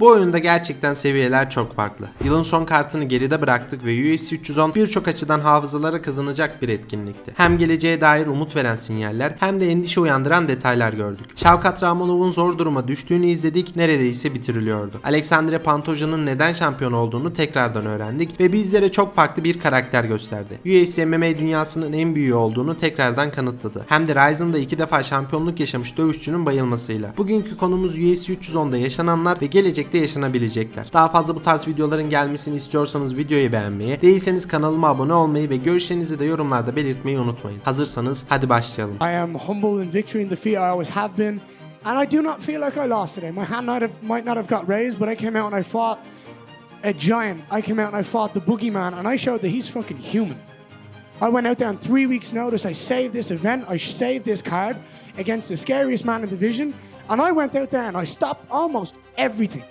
Bu oyunda gerçekten seviyeler çok farklı. Yılın son kartını geride bıraktık ve UFC 310 birçok açıdan hafızalara kazanacak bir etkinlikti. Hem geleceğe dair umut veren sinyaller hem de endişe uyandıran detaylar gördük. Şavkat Ramonov'un zor duruma düştüğünü izledik, neredeyse bitiriliyordu. Alexandre Pantoja'nın neden şampiyon olduğunu tekrardan öğrendik ve bizlere çok farklı bir karakter gösterdi. UFC MMA dünyasının en büyüğü olduğunu tekrardan kanıtladı. Hem de Ryzen'da iki defa şampiyonluk yaşamış dövüşçünün bayılmasıyla. Bugünkü konumuz UFC 310'da yaşananlar ve gelecekte yaşanabilecekler. Daha fazla bu tarz videoların gelmesini istiyorsanız videoyu beğenmeyi, değilseniz kanalıma abone olmayı ve görüşlerinizi de yorumlarda belirtmeyi unutmayın. Hazırsanız hadi başlayalım. I am humble in victory and defeat. I always have been. And I do not feel like I lost today. My hand might, have, might not have got raised, but I came out and I fought a giant. I came out and I fought the boogeyman, and I showed that he's fucking human. I went out there on three weeks' notice. I saved this event. I saved this card against the scariest man in the division. And I went out there and I stopped almost everything.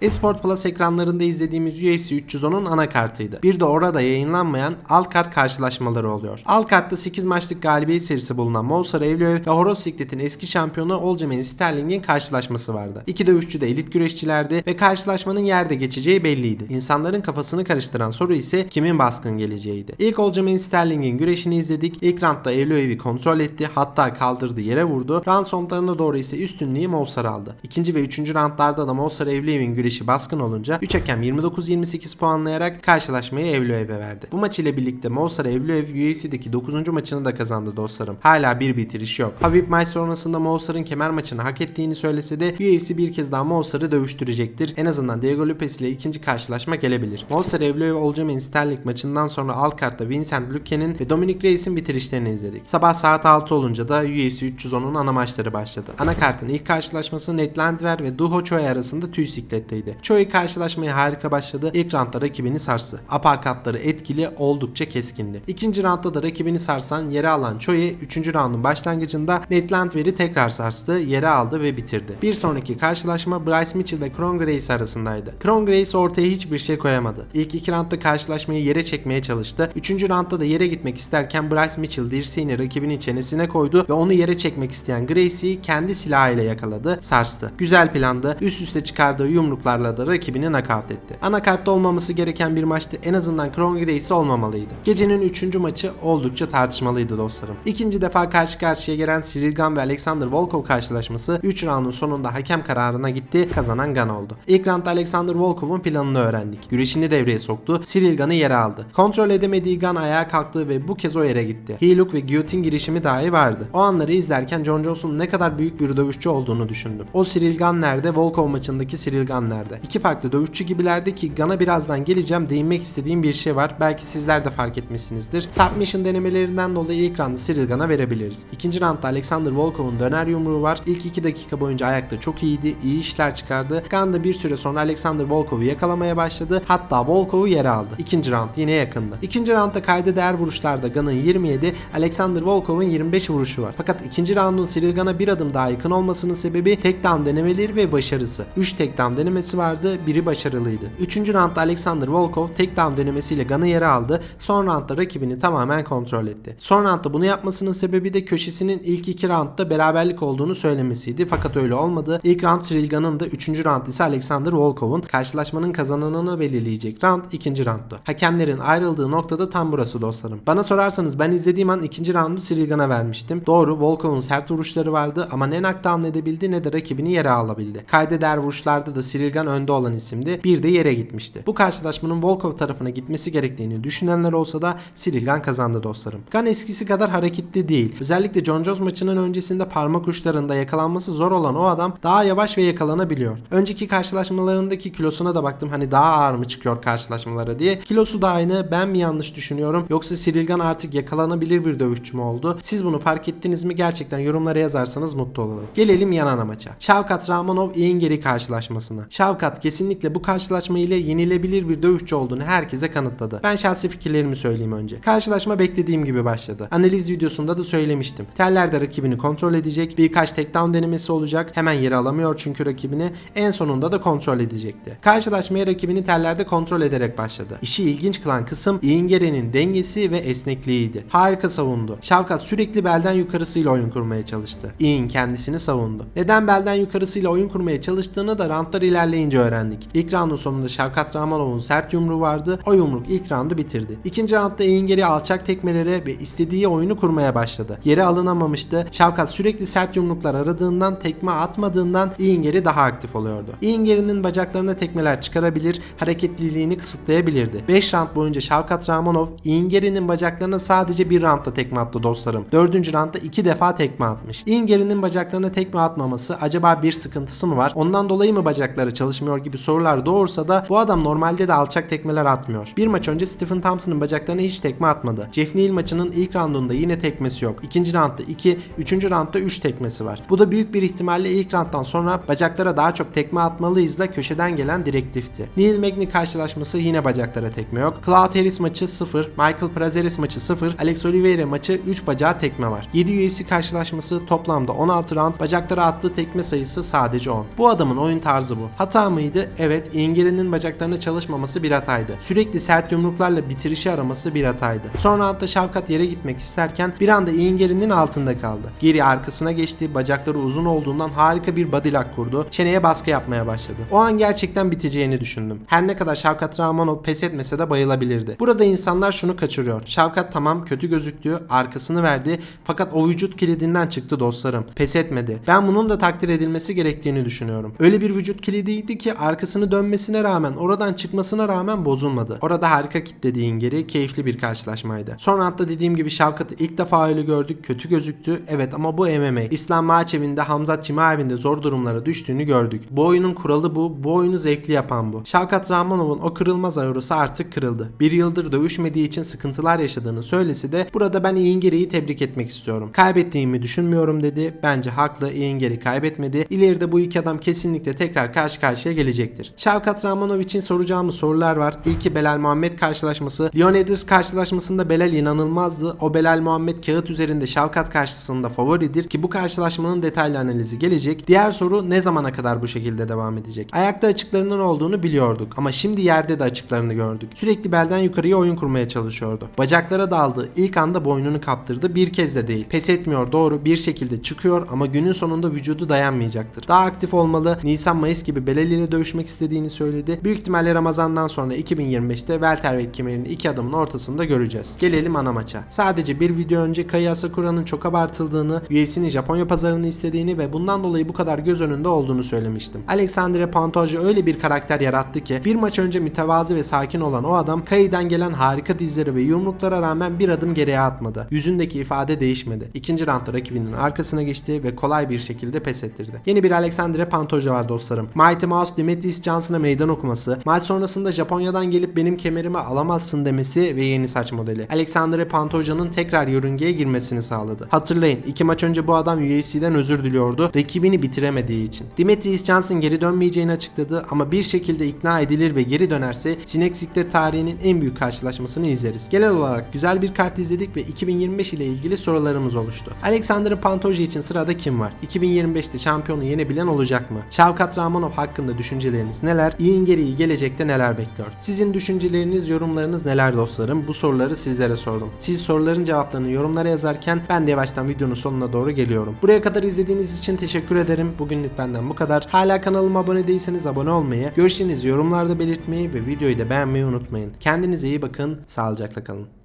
Esport Plus ekranlarında izlediğimiz UFC 310'un anakartıydı. Bir de orada yayınlanmayan Alkart karşılaşmaları oluyor. Alkart'ta 8 maçlık galibiyet serisi bulunan Moussar Evlioev ve Horoz Siklet'in eski şampiyonu Aljamain Sterling'in karşılaşması vardı. İki dövüşçü de elit güreşçilerdi ve karşılaşmanın yerde geçeceği belliydi. İnsanların kafasını karıştıran soru ise kimin baskın geleceğiydi. İlk Aljamain Sterling'in güreşini izledik. İlk roundda Evlioev'i kontrol etti. Hatta kaldırdı yere vurdu. Round sonlarına doğru ise üstünlüğü Moussar aldı. İkinci ve üçüncü roundlarda da Moussar Evlioev'in güreşi baskın olunca 3 hakem 29-28 puanlayarak karşılaşmayı Evlioev'e verdi. Bu maç ile birlikte Moussar Evlioev UFC'deki 9. maçını da kazandı dostlarım. Hala bir bitiriş yok. Habib maç sonrasında Moussar'ın kemer maçını hak ettiğini söylese de UFC bir kez daha Moussar'ı dövüştürecektir. En azından Diego Lopez ile ikinci karşılaşma gelebilir. Moussar Evlioev Aljamain Sterling maçından sonra Alkart'ta Vincent Luque'nin ve Dominic Reyes'in bitirişlerini izledik. Sabah saat 6 olunca da UFC 310'un ana maçları başladı. Anakartın ilk karşılaşması Ned Landwehr ve Duho Choi arasında tüy sikletteydi. Choi karşılaşmaya harika başladı. İlk roundda rakibini sarstı. Aparkatları etkili, oldukça keskindi. İkinci roundda da rakibini sarsan yere alan Choi 3. roundun başlangıcında Ned Landwehr'i tekrar sarstı, yere aldı ve bitirdi. Bir sonraki karşılaşma Bryce Mitchell ve Kron Grace arasındaydı. Kron Grace ortaya hiçbir şey koyamadı. İlk iki roundda karşılaşmayı yere çekmeye çalıştı. Üçüncü roundda da yere gitmek isterken Bryce Mitchell dirseğini rakibinin çenesine koydu ve onu yere çekmek isteyen Gracie'yi kendi silahıyla yakaladı, sarstı. Güzel plandı. Üst üste çıkardığı yumruklarla da rakibini nakavt etti. Anakartta olmaması gereken bir maçtı. En azından Kron Gracie olmamalıydı. Gecenin üçüncü maçı oldukça tartışmalıydı dostlarım. İkinci defa karşı karşıya gelen Cyril Gane ve Alexander Volkov karşılaşması 3 roundun sonunda hakem kararına gitti. Kazanan Gane oldu. İlk roundda Alexander Volkov'un planını öğrendik. Güreşini devreye soktu. Cyril Gane'ı yere aldı. Kontrol edemediği Gane ayağa kalktı ve bu kez o yere gitti. Hook ve guillotine girişimi dahi vardı. O anları izlerken John Jones'un ne kadar büyük bir dövüşçü olduğunu düşündüm. O Cyril Gane nerede? Volkov maçındaki Cyril Gane nerede? İki farklı dövüşçü gibilerdi ki Gana birazdan geleceğim değinmek istediğim bir şey var. Belki sizler de fark etmişsinizdir. Submission denemelerinden dolayı ilk roundu Cyril Gan'a verebiliriz. İkinci roundda Alexander Volkov'un döner yumruğu var. İlk 2 dakika boyunca ayakta çok iyiydi. iyi işler çıkardı. Gan da bir süre sonra Alexander Volkov'u yakalamaya başladı. Hatta Volkov'u yere aldı. İkinci round yine yakındı. İkinci roundda kayda değer vuruşlarda Gan'ın 27, Alexander Volkov'un 25 vuruşu var. Fakat ikinci roundun Cyril Gan'a bir adım daha yakın olmasının sebebi takedown denemeleri ve başarısı. 3 takedown denemesi vardı. Biri başarılıydı. Üçüncü roundda Alexander Volkov takedown denemesiyle Gan'ı yere aldı. Son roundda rakibini tamamen kontrol etti. Son roundda bunu yapmasının sebebi de köşesinin ilk iki roundda beraberlik olduğunu söylemesiydi. Fakat öyle olmadı. İlk round Cyril Gan'ın da üçüncü round ise Alexander Volkov'un karşılaşmanın kazananını belirleyecek round ikinci rounddu. Hakemlerin ayrıldığı noktada tam burası dostlarım. Bana sorarsanız ben izlediğim an ikinci roundu Cyril Gan'a vermiştim. Doğru Volkov'un sert vuruşları vardı ama ne knockdown edebildi ne de rakibini yere alabildi. Kayda değer vuruşlarda da Cyril Gan önde olan isimdi. Bir de yere gitmişti. Bu karşılaşmanın Volkov tarafına gitmesi gerektiğini düşünenler olsa da Cyril Gan kazandı dostlarım. Gan eskisi kadar hareketli değil. Özellikle John Jones maçının öncesinde parmak uçlarında yakalanması zor olan o adam daha yavaş ve yakalanabiliyor. Önceki karşılaşmalarındaki kilosuna da baktım hani daha ağır mı çıkıyor karşılaşmalara diye. Kilosu da aynı. Ben mi yanlış düşünüyorum yoksa Cyril Gan artık yakalanabilir bir dövüşçü mü oldu? Siz bunu fark ettiniz mi? Gerçekten yorumlara yazarsanız mutlu olurum. Gelelim yan ana maça. Şavkat Ramonov Ian Geri karşılaşmasına. Şavkat kesinlikle bu karşılaşma ile yenilebilir bir dövüşçü olduğunu herkese kanıtladı. Ben şahsi fikirlerimi söyleyeyim önce. Karşılaşma beklediğim gibi başladı. Analiz videosunda da söylemiştim. Tellerde rakibini kontrol edecek, birkaç takedown denemesi olacak. Hemen yere alamıyor çünkü rakibini. En sonunda da kontrol edecekti. Karşılaşmaya rakibini tellerde kontrol ederek başladı. İşi ilginç kılan kısım Ingere'nin dengesi ve esnekliğiydi. Harika savundu. Şavkat sürekli belden yukarısıyla oyun kurmaya çalıştı. Ian kendisini savundu. Neden belden yukarısıyla oyun kurmaya çalıştığını da roundlar ilerleyince öğrendik. İlk roundun sonunda Şavkat Rahmanov'un sert yumruğu vardı. O yumruk ilk roundu bitirdi. İkinci roundda Ingeri alçak tekmelere ve istediği oyunu kurmaya başladı. Yere alınamamıştı. Şavkat sürekli sert yumruklar aradığından, tekme atmadığından Ingeri daha aktif oluyordu. Ingeri'nin bacaklarına tekmeler çıkarabilir, hareketliliğini kısıtlayabilirdi. 5 round boyunca Şavkat Rahmanov Ingeri'nin bacaklarına sadece bir roundda tekme attı dostlarım. 4. roundda 2 defa tekme atmış. Ingeri'nin bacaklarına tekme atmaması acaba bir sıkıntısı mı var? Ondan dolayı mı bacakları çalışmıyor gibi sorular doğursa da bu adam normalde de alçak tekmeler atmıyor. Bir maç önce Stephen Thompson'ın bacaklarına hiç tekme atmadı. Jeff Neal maçının ilk roundunda yine tekmesi yok. İkinci roundda 2, üçüncü roundda 3 tekmesi var. Bu da büyük bir ihtimalle ilk rounddan sonra bacaklara daha çok tekme atmalıyız da köşeden gelen direktifti. Neil Magny karşılaşması yine bacaklara tekme yok. Claude Harris maçı 0, Michael Prazeres maçı 0, Alex Oliveira maçı 3 bacağa tekme var. 7 UFC karşılaşması toplamda 16 round, bacaklara attığı tekme sayısı sadece 10. Bu adamın oyun tarzı bu. Hata mıydı? Evet, Ingeri'nin bacaklarına çalışmaması bir hataydı. Sürekli sert yumruklarla bitirişi araması bir hataydı. Son roundda Şavkat yere gitmek isterken bir anda Ingeri'nin altında kaldı. Geri arkasına geçti, bacakları uzun olduğundan harika bir body lock kurdu. Çeneye baskı yapmaya başladı. O an gerçekten biteceğini düşündüm. Her ne kadar Şavkat Rahmanov pes etmese de bayılabilirdi. Burada insanlar şunu kaçırıyor. Şavkat tamam kötü gözüktü, arkasını verdi fakat o vücut kilidinden çıktı dostlarım. Pes etmedi. Ben bunun da takdir edilmesi gerektiğini düşünüyorum. Öyle bir vücut kilidiydi ki arkasını dönmesine rağmen, oradan çıkmasına rağmen bozulmadı. Orada harika kitledi Ingeri, keyifli bir karşılaşmaydı. Son hatta dediğim gibi Şavkat'ı ilk defa öyle gördük, kötü gözüktü. Evet ama bu MMA. İslam Maçev'in de Hamzat Çimaev'in de zor durumlara düştüğünü gördük. Bu oyunun kuralı bu, bu oyunu zevkli yapan bu. Şavkat Rahmanov'un o kırılmaz aurası artık kırıldı. Bir yıldır dövüşmediği için sıkıntılar yaşadığını söylese de burada ben Ingeri'yi tebrik etmek istiyorum. Kaybettiğimi düşünmüyorum dedi. Bence haklı Ingeri kaybetmedi. İleride bu iki adam kesinlikle tekrar karşı karşıya gelecektir. Şavkat Rahmanov için soracağımız sorular var. İlki Belal Muhammed karşılaşması. Leon Edwards karşılaşmasında Belal inanılmazdı. O Belal Muhammed kağıt üzerinde Şavkat karşısında favoridir ki bu karşılaşmanın detaylı analizi gelecek. Diğer soru ne zamana kadar bu şekilde devam edecek? Ayakta açıklarının olduğunu biliyorduk ama şimdi yerde de açıklarını gördük. Sürekli belden yukarıya oyun kurmaya çalışıyordu. Bacaklara daldı. İlk anda boynunu kaptırdı. Bir kez de değil. Pes etmiyor doğru bir şekilde çıkıyor ama günün sonunda vücudu dayanmayacaktır. Daha aktif olmalı. Nisan Mayıs gibi Belal ile dövüşmek istediğini söyledi. Büyük ihtimalle Ramazan'dan sonra 2025'te welterweight kemerini iki adamın ortasında göreceğiz. Gelelim ana maça. Sadece bir video önce Kaya Asakura'nın çok abartıldığını, UFC'nin Japonya pazarını istediğini ve bundan dolayı bu kadar göz önünde olduğunu söylemiştim. Alexandre Pantoja öyle bir karakter yarattı ki bir maç önce mütevazı ve sakin olan o adam Kaya'dan gelen harika dizleri ve yumruklara rağmen bir adım geriye atmadı. Yüzündeki ifade değişmedi. İkinci roundda rakibinin arkasına geçti ve kolay bir şekilde pes ettirdi. Yeni bir Alexandre Pantoja var dostlarım. Mighty Mouse Dimitris Johnson'a meydan okuması, maç sonrasında Japonya'dan gelip benim kemerimi alamazsın demesi ve yeni saç modeli. Alexandre Pantoja'nın tekrar yörüngeye girmesini sağladı. Hatırlayın iki maç önce bu adam UFC'den özür diliyordu rakibini bitiremediği için. Dimitris Johnson geri dönmeyeceğini açıkladı ama bir şekilde ikna edilir ve geri dönerse Sinek Siklet tarihinin en büyük karşılaşmasını izleriz. Genel olarak güzel bir kart izledik ve 2025 ile ilgili sorularımız oluştu. Alexander Pantoja için sırada kim var? 2025'te şampiyonu yenebilen olacak mı? Şavkat Rahmanov hakkında düşünceleriniz neler? İyin gereği gelecekte neler bekliyor? Sizin düşünceleriniz, yorumlarınız neler dostlarım? Bu soruları sizlere sordum. Siz soruların cevaplarını yorumlara yazarken ben de yavaştan videonun sonuna doğru geliyorum. Buraya kadar izlediğiniz için teşekkür ederim. Bugünlük benden bu kadar. Hala kanalıma abone değilseniz abone olmayı, görüşlerinizi yorumlarda belirtmeyi ve videoyu da beğenmeyi unutmayın. Kendinize iyi bakın, sağlıcakla kalın.